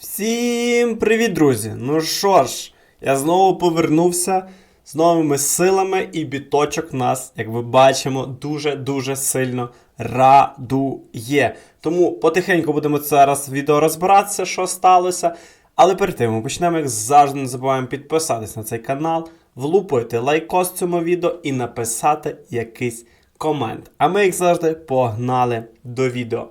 Всім привіт, друзі! Ну що ж, я знову повернувся з новими силами, і біточок нас, як ви бачимо, дуже-дуже сильно радує. Тому потихеньку будемо зараз відео розбиратися, що сталося. Але перед тим ми почнемо, як завжди, не забуваємо підписатись на цей канал, влупити лайкос цьому відео і написати якийсь комент. А ми, як завжди, погнали до відео.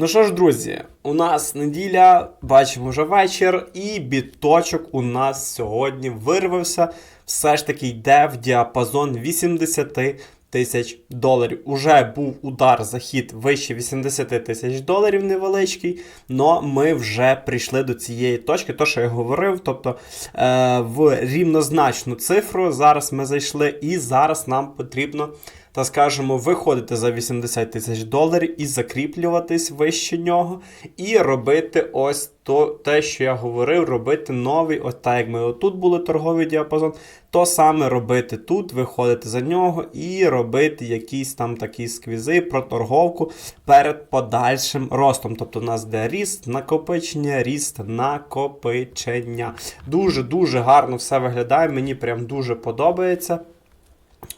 Ну що ж, друзі, у нас неділя, бачимо вже вечір, і біточок у нас сьогодні вирвався. Все ж таки йде в діапазон 80 тисяч доларів. Уже був удар захід вище 80 тисяч доларів невеличкий, але ми вже прийшли до цієї точки, то що я говорив, тобто е, в рівнозначну цифру зараз ми зайшли, і зараз нам потрібно та скажемо, виходити за 80 тисяч доларів і закріплюватись вище нього, і робити ось то, те, що я говорив, робити новий, ось так як ми отут були торговий діапазон, то саме робити тут, виходити за нього і робити якісь там такі сквізи про торговку перед подальшим ростом. Тобто у нас де ріст, накопичення, ріст, накопичення. Дуже-дуже гарно все виглядає, мені прям дуже подобається.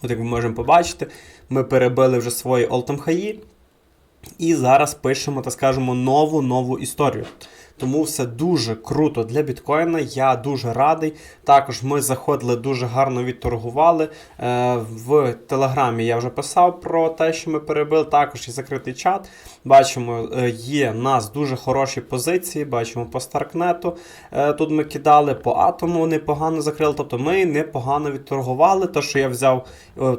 От як ми можемо побачити, ми перебили вже свої all хаї. І зараз пишемо, так скажемо, нову нову історію. Тому все дуже круто для біткоїна. Я дуже радий. Також ми заходили дуже гарно відторгували. Е, в Телеграмі я вже писав про те, що ми перебили. Також і закритий чат. Бачимо, е, є в нас дуже хороші позиції. Бачимо по Старкнету. Е, тут ми кидали по атому, непогано закрили. Тобто ми непогано відторгували. То, що я взяв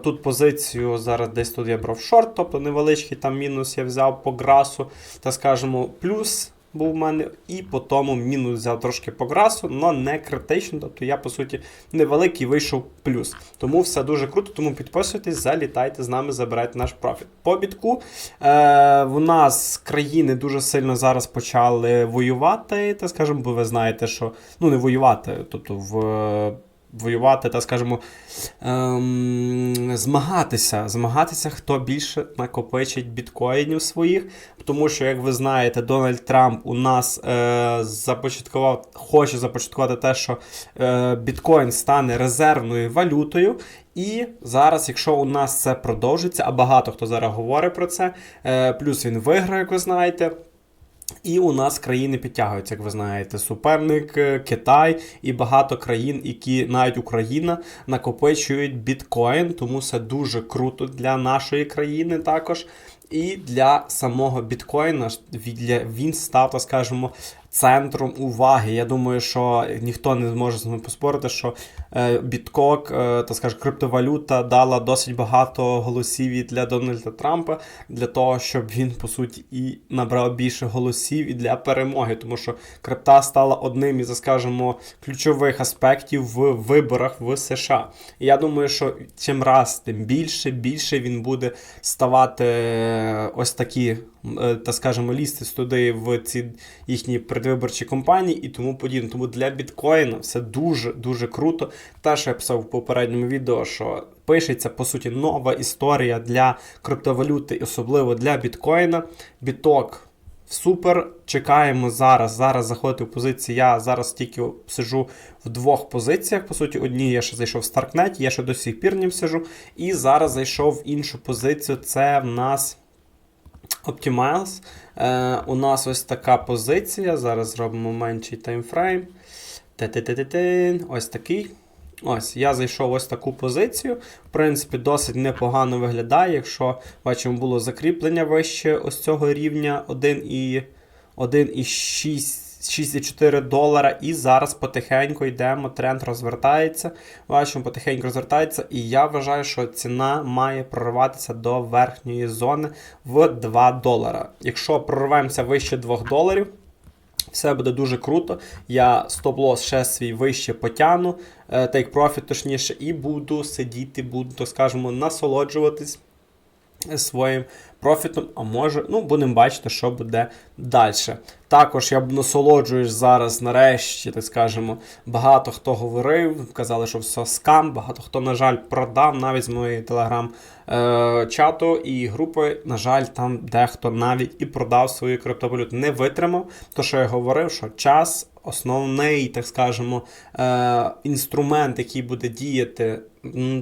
тут позицію, зараз десь тут я брав шорт, тобто невеличкий там мінус я взяв по грасу, та скажемо, плюс був у мене, і по тому мінус взяв трошки по грасу, але не критично. Тобто я, по суті, невеликий вийшов плюс. Тому все дуже круто, тому підписуйтесь, залітайте з нами, забирайте наш профіт. По бітку е, в нас країни дуже сильно зараз почали воювати, та скажімо, бо ви знаєте, що ну не воювати, тобто в. Воювати та, скажімо, ем, змагатися, змагатися, хто більше накопичить біткоїнів своїх. Тому що, як ви знаєте, Дональд Трамп у нас е, започаткував, хоче започаткувати те, що е, біткоін стане резервною валютою. І зараз, якщо у нас це продовжиться, а багато хто зараз говорить про це, е, плюс він виграє, як ви знаєте. І у нас країни підтягуються, як ви знаєте, суперник е, Китай і багато країн, які навіть Україна накопичують біткоін, тому це дуже круто для нашої країни також. І для самого біткоїна він став, так скажемо, центром уваги. Я думаю, що ніхто не зможе з ним поспорити, що е, біткок, е, так скажемо, криптовалюта дала досить багато голосів і для Дональда Трампа для того, щоб він по суті і набрав більше голосів і для перемоги, тому що крипта стала одним із, скажімо, ключових аспектів в виборах в США. І я думаю, що чим раз тим більше, більше він буде ставати е, ось такі. Та скажімо, лізти туди в ці їхні предвиборчі кампанії і тому подібне. Тому для біткоїна все дуже дуже круто. Те, що я писав в попередньому відео, що пишеться по суті нова історія для криптовалюти, особливо для біткоїна. Біток. Супер, чекаємо зараз. Зараз заходити в позиції. Я зараз тільки сижу в двох позиціях. По суті, одній я ще зайшов в Старкнеті, я ще до сих пір не сижу. І зараз зайшов в іншу позицію. Це в нас Optimiles. Е, У нас ось така позиція. Зараз зробимо менший таймфрейм. Ось такий. Ось, я зайшов ось таку позицію. В принципі, досить непогано виглядає. Якщо бачимо, було закріплення вище ось цього рівня 1,6. 6,4 долара. І зараз потихеньку йдемо, тренд розвертається. Бачимо, потихеньку розвертається. І я вважаю, що ціна має прорватися до верхньої зони в 2 долара. Якщо прорвемося вище 2 доларів, все буде дуже круто. Я стоп-лосс ще свій вище take profit точніше, і буду сидіти, буду, так скажемо, насолоджуватись своїм профітом, а може, ну, будемо бачити, що буде далі. Також я б насолоджуюсь зараз, нарешті, так скажемо, багато хто говорив, казали, що все скам, багато хто, на жаль, продав навіть з моєї телеграм-чату і групи. На жаль, там дехто навіть і продав свою криптовалюту, не витримав. То, що я говорив, що час. Основний, так скажемо, е, інструмент, який буде діяти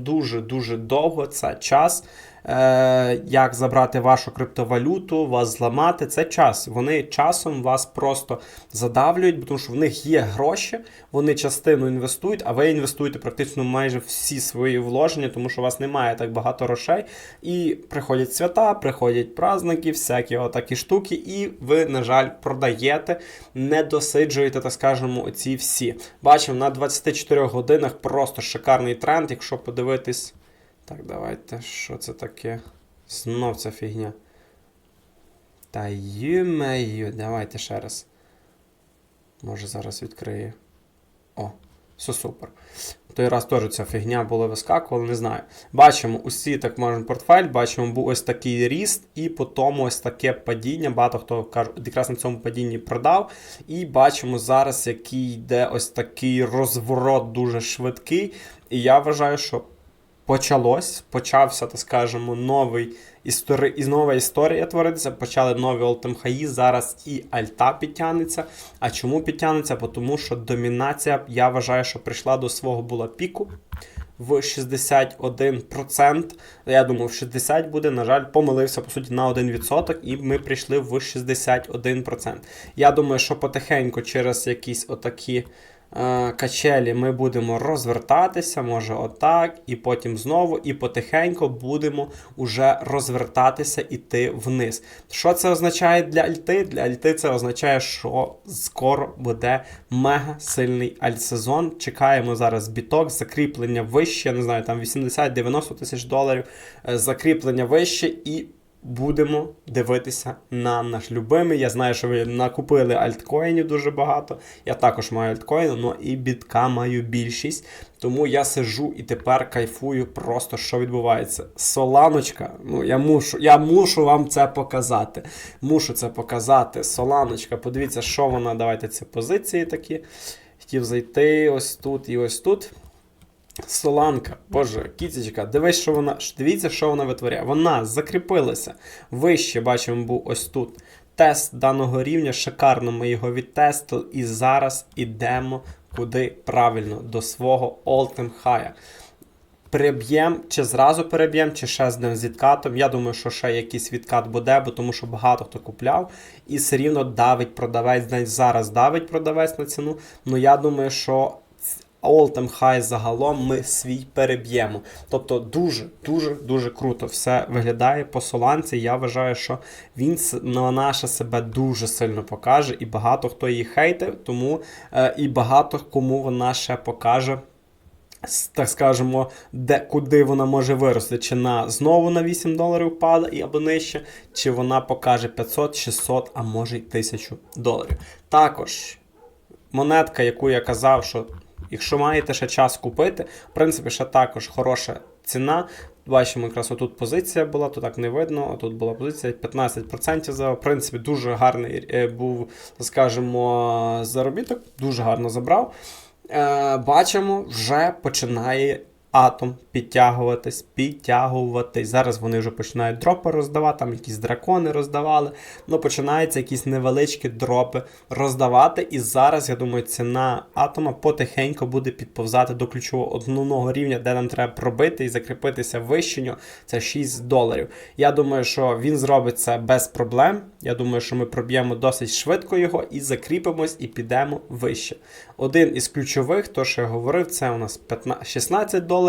дуже-дуже довго, це час. Е, як забрати вашу криптовалюту, вас зламати, це час. Вони часом вас просто задавлюють, тому що в них є гроші, вони частину інвестують, а ви інвестуєте практично майже всі свої вложення, тому що у вас немає так багато грошей. І приходять свята, приходять праздники, всякі отакі штуки, і ви, на жаль, продаєте, не досиджуєте, так скажемо, ці всі. Бачимо, на 24 годинах просто шикарний тренд, якщо подивитись. Так, давайте. Що це таке? Знов ця фігня. Та юмею, давайте ще раз. Може зараз відкриє. О, все супер. Той раз теж ця фігня була вискакувала, не знаю. Бачимо, усі так можемо портфель, бачимо, був ось такий ріст, і потім ось таке падіння. Багато хто каже, якраз на цьому падінні продав. І бачимо зараз, який йде ось такий розворот дуже швидкий. І я вважаю, що почалось, почався, так скажемо, новий істори... нова історія творитися, почали нові олтемхаї, зараз і альта підтягнеться. А чому підтягнеться? Тому що домінація, я вважаю, що прийшла до свого була піку. В 61%. Я думав, 60 буде, на жаль, помилився, по суті, на 1%, і ми прийшли в 61%. Я думаю, що потихеньку через якісь отакі качелі ми будемо розвертатися, може отак, і потім знову, і потихеньку будемо уже розвертатися іти вниз. Що це означає для альти? Для альти це означає, що скоро буде мега сильний альтсезон. Чекаємо зараз біток, закріплення вище, не знаю, там 80-90 тисяч доларів, е, закріплення вище і будемо дивитися на наш любимий. Я знаю, що ви накупили альткоїнів дуже багато. Я також маю альткоїни, але і бітка маю більшість. Тому я сижу і тепер кайфую просто, що відбувається. Соланочка, ну я мушу я мушу вам це показати. Мушу це показати. Соланочка, подивіться, що вона. Давайте ці позиції такі. Хотів зайти ось тут і ось тут. Соланка, боже, кітечка, дивись, що вона, дивіться, що вона витворяє. Вона закріпилася. Вище, бачимо, був ось тут. Тест даного рівня, шикарно ми його відтестили. І зараз ідемо куди правильно, до свого all-time high. Переб'ємо, чи зразу переб'ємо, чи ще з ним з відкатом. Я думаю, що ще якийсь відкат буде, бо тому що багато хто купляв. І все рівно давить продавець, навіть зараз давить продавець на ціну. Ну я думаю, що all-time high загалом ми свій переб'ємо. Тобто дуже-дуже дуже круто все виглядає по соланці. Я вважаю, що він на наше себе дуже сильно покаже, і багато хто її хейтив, тому е, і багато кому вона ще покаже. Так скажемо, де куди вона може вирости, чи на знову на 8 доларів падає або нижче, чи вона покаже 500, 600, а може й 1000 доларів. Також монетка, яку я казав, що Якщо маєте ще час купити, в принципі, ще також хороша ціна. Бачимо, якраз отут позиція була, то так не видно. Отут була позиція 15% за в принципі, дуже гарний е, був, скажімо, заробіток, дуже гарно забрав. Е, бачимо, вже починає атом підтягуватись, підтягуватись. Зараз вони вже починають дропи роздавати, там якісь дракони роздавали. Ну, починаються якісь невеличкі дропи роздавати. І зараз, я думаю, ціна атома потихеньку буде підповзати до ключового основного рівня, де нам треба пробити і закріпитися вищенню. Це 6 доларів. Я думаю, що він зробить це без проблем. Я думаю, що ми проб'ємо досить швидко його і закріпимось, і підемо вище. Один із ключових, то що я говорив, це у нас 15, 16 доларів.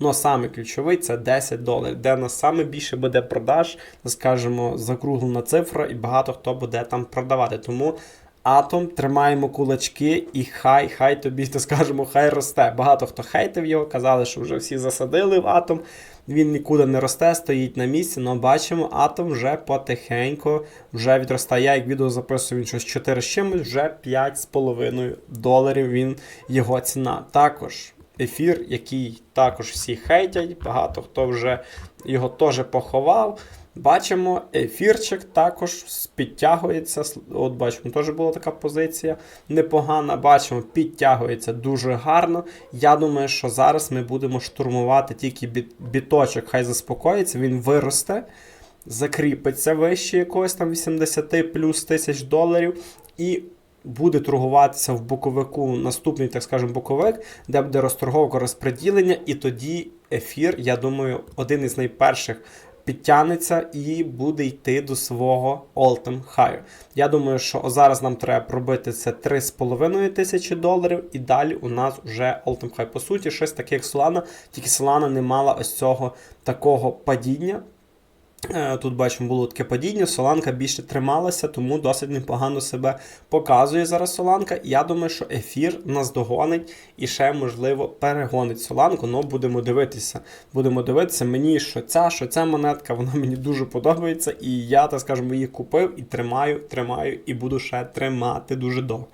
Ну, саме ключовий це 10 доларів, де нас саме більше буде продаж, скажімо, закруглена цифра, і багато хто буде там продавати. Тому. Атом, тримаємо кулачки, і хай, хай тобі, то скажемо, хай росте. Багато хто хейтив його, казали, що вже всі засадили в атом. Він нікуди не росте, стоїть на місці, але бачимо, атом вже потихеньку вже відростає. Як відео записую він щось 4 з чимось, вже 5,5 доларів він його ціна. Також ефір, який також всі хейтять, багато хто вже його теж поховав. Бачимо, ефірчик також підтягується. От бачимо, теж була така позиція непогана. Бачимо, підтягується дуже гарно. Я думаю, що зараз ми будемо штурмувати тільки біточок, хай заспокоїться, він виросте, закріпиться вище якогось там 80 плюс тисяч доларів. І буде торгуватися в боковику наступний, так скажемо, боковик, де буде розторговка розподілення, і тоді ефір, я думаю, один із найперших підтягнеться і буде йти до свого all-time high. Я думаю, що зараз нам треба пробити це 3,5 тисячі доларів, і далі у нас вже all-time high. По суті, щось таке, як Solana, тільки Solana не мала ось цього такого падіння. Е, тут бачимо, було таке падіння, Соланка більше трималася, тому досить непогано себе показує зараз Соланка. Я думаю, що ефір нас догонить і ще, можливо, перегонить Соланку. але будемо дивитися. Будемо дивитися, мені що ця, що ця монетка, вона мені дуже подобається. І я, так скажемо, її купив і тримаю, тримаю, і буду ще тримати дуже довго.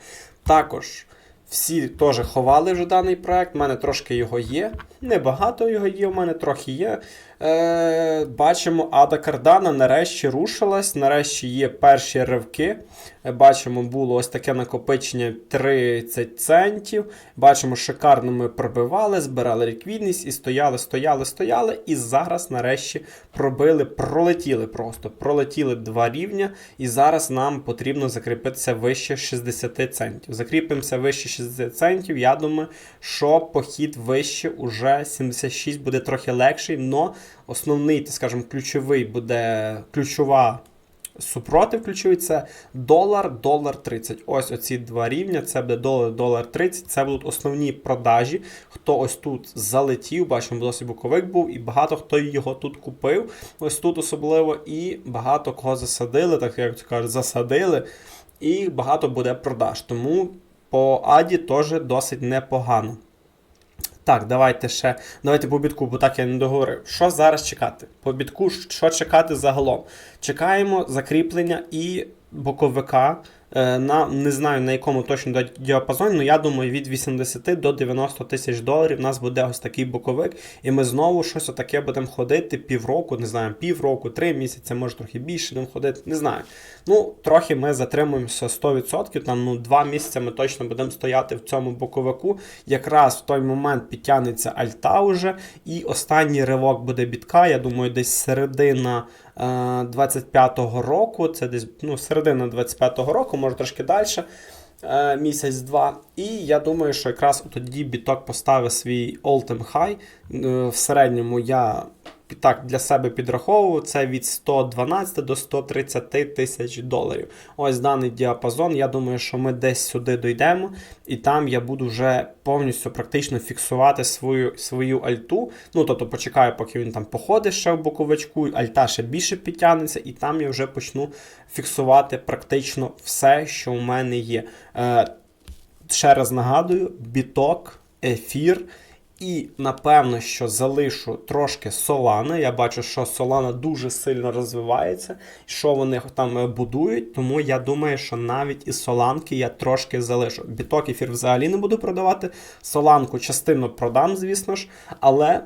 Також. Всі теж ховали вже даний проект, У мене трошки його є. Небагато його є, у мене трохи є. Е, Бачимо, Ада Кардана нарешті рушилась, нарешті є перші ривки. Е, бачимо, було ось таке накопичення 30 центів. Бачимо, шикарно ми пробивали, збирали ліквідність і стояли, стояли, стояли. І зараз, нарешті, пробили, пролетіли просто. Пролетіли два рівня. І зараз нам потрібно закріпитися вище 60 центів. Закріпимося вище 60 центів. Я думаю, що похід вище уже 76 буде трохи легший. но Основний, так скажімо, ключовий буде ключова супротив ключовий це долар, долар 30. Ось оці два рівня. Це буде долар, долар 30. Це будуть основні продажі. Хто ось тут залетів, бачимо, досить боковик був, і багато хто його тут купив. Ось тут особливо, і багато кого засадили, так як кажуть, засадили. І багато буде продаж. Тому по Аді теж досить непогано. Так, давайте ще. Давайте по бітку, бо так я не договорив. Що зараз чекати? По бітку, що чекати загалом? Чекаємо закріплення і боковика. Е, на не знаю на якому точно діапазоні, але я думаю, від 80 до 90 тисяч доларів у нас буде ось такий боковик, і ми знову щось таке будемо ходити півроку, не знаю, півроку, три місяці, може трохи більше будемо ходити, не знаю. Ну, трохи ми затримуємося 100%, там ну, два місяці ми точно будемо стояти в цьому боковику. Якраз в той момент підтягнеться альта вже, і останній ривок буде бітка. Я думаю, десь середина. 25-го року, це десь ну, середина 25-го року, може трошки далі, е, місяць-два. І я думаю, що якраз тоді біток поставив свій all-time high. Е, в середньому я так для себе підраховував, це від 112 до 130 тисяч доларів. Ось даний діапазон. Я думаю, що ми десь сюди дійдемо, і там я буду вже повністю практично фіксувати свою свою альту. Ну, тобто почекаю, поки він там походить ще в боковичку, альта ще більше підтягнеться, і там я вже почну фіксувати практично все, що у мене є. Е, Ще раз нагадую: біток, ефір. І напевно, що залишу трошки Solana. Я бачу, що Solana дуже сильно розвивається, що вони там е, будують. Тому я думаю, що навіть із Соланки я трошки залишу. Біток ефір взагалі не буду продавати. Соланку частину продам, звісно ж, але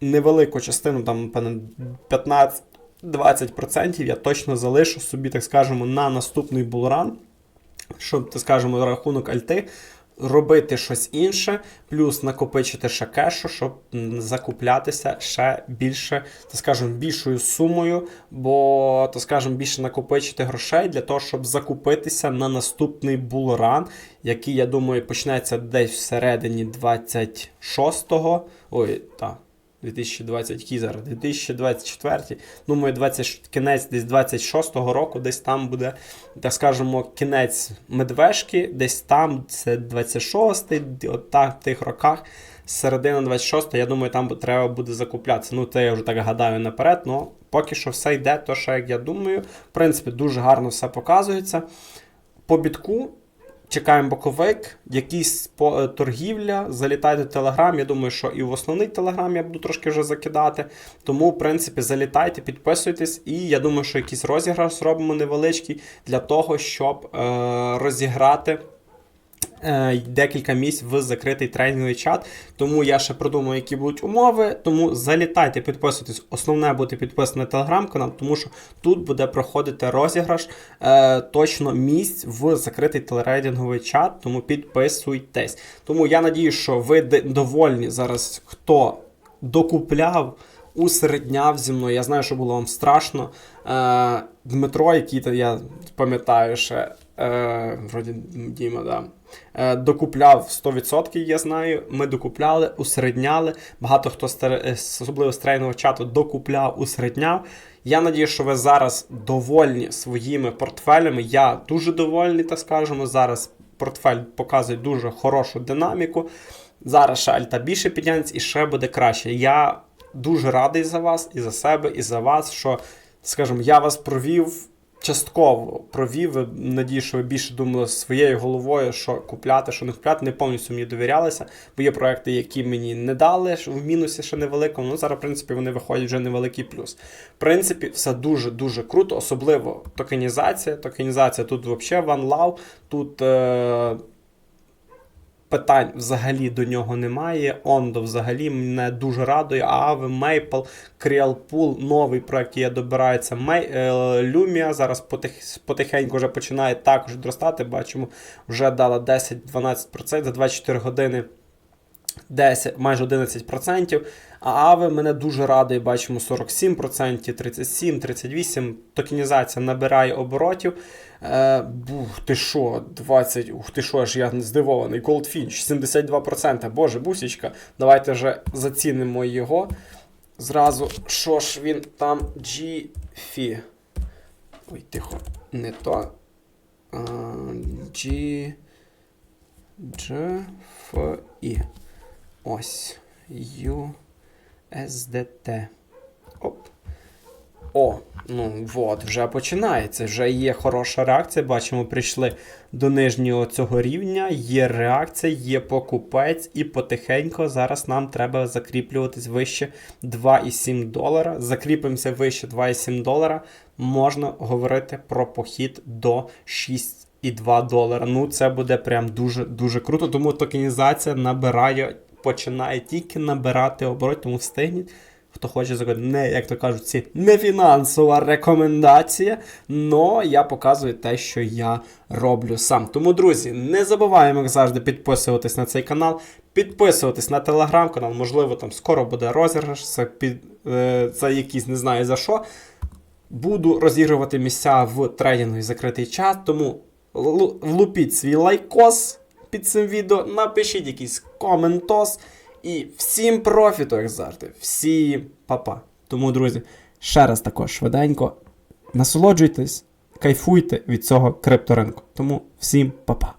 невелику частину, там 15-20% я точно залишу собі, так скажемо, на наступний булран. Щоб, так скажемо, рахунок альти робити щось інше, плюс накопичити ще кешу, щоб закуплятися ще більше, так скажемо, більшою сумою, бо, так скажемо, більше накопичити грошей для того, щоб закупитися на наступний булран, який, я думаю, почнеться десь всередині 26-го. Ой, так. 2020 який зараз, 2024, думаю, 20, кінець десь 26-го року, десь там буде, так скажемо, кінець медвежки, десь там це 26-й, от так, в тих роках, середина 26-го, я думаю, там треба буде закуплятися. Ну, це я вже так гадаю наперед, але поки що все йде, то що, як я думаю, в принципі, дуже гарно все показується. По бітку. Чекаємо боковик, якісь е, торгівля, залітайте в Телеграм. Я думаю, що і в основний Телеграм я буду трошки вже закидати. Тому, в принципі, залітайте, підписуйтесь, і я думаю, що якийсь розіграш зробимо невеличкий для того, щоб е, розіграти декілька місць в закритий тренінговий чат. Тому я ще продумаю, які будуть умови. Тому залітайте, підписуйтесь. Основне бути підписаний на телеграм-канал, тому що тут буде проходити розіграш е, точно місць в закритий телерейдинговий чат. Тому підписуйтесь. Тому я надію, що ви довольні зараз, хто докупляв. Усередняв зі мною. Я знаю, що було вам страшно. Е, Дмитро, який я пам'ятаю ще, е, вроді Діма, да. Е, докупляв 100%, я знаю. Ми докупляли, усередняли. Багато хто е, особливо з трейного чату докупляв, усередняв. Я надію, що ви зараз довольні своїми портфелями. Я дуже довольний, так скажемо. Зараз портфель показує дуже хорошу динаміку. Зараз ще альта більше піднятися і ще буде краще. Я дуже радий за вас і за себе, і за вас, що, скажімо, я вас провів частково. Провів, надію, що ви більше думали своєю головою, що купляти, що не купляти. Не повністю мені довірялися, бо є проекти, які мені не дали, в мінусі ще невеликому. Ну, зараз, в принципі, вони виходять вже невеликий плюс. В принципі, все дуже-дуже круто, особливо токенізація. Токенізація тут взагалі ван лав, тут. Е- питань взагалі до нього немає. Ондо взагалі мене дуже радує. Аave, Мейпл, Pool, новий проект, є добирається. Мей- е, зараз потих, потихеньку вже починає також зростати. Бачимо, вже дала 10-12% за 24 години. 10, майже 11%. А Ави мене дуже радує, бачимо 47%, 37, 38. Токенізація набирає оборотів. Е, бух, ти що, 20, ух ти що, аж я здивований. Goldfinch, 72%. Боже, бусічка. Давайте вже зацінимо його. Зразу, що ж він там GFI. Ой, тихо, не то. А, G... GFI. Ось. USDT. Оп. О, ну от, вже починається. Вже є хороша реакція. Бачимо, прийшли до нижнього цього рівня. Є реакція, є покупець, і потихеньку зараз нам треба закріплюватись вище 2,7 долара. Закріпимося вище 2,7 долара. Можна говорити про похід до 6,2 долара. Ну, це буде прям дуже-дуже круто. Тому токенізація набирає, починає тільки набирати оборот, тому встигніть. Хто хоче заходити, не, як то кажуть, ці не фінансова рекомендація, но я показую те, що я роблю сам. Тому, друзі, не забуваємо, як завжди, підписуватись на цей канал, підписуватись на телеграм-канал, можливо, там скоро буде розіграш за, під, е, за якісь, не знаю за що. Буду розігрувати місця в тренінговий закритий чат, тому влупіть свій лайкос під цим відео, напишіть якийсь коментос. І всім профіту, як завжди. Всім папа. Тому, друзі, ще раз також швиденько. Насолоджуйтесь, кайфуйте від цього крипторинку. Тому всім папа.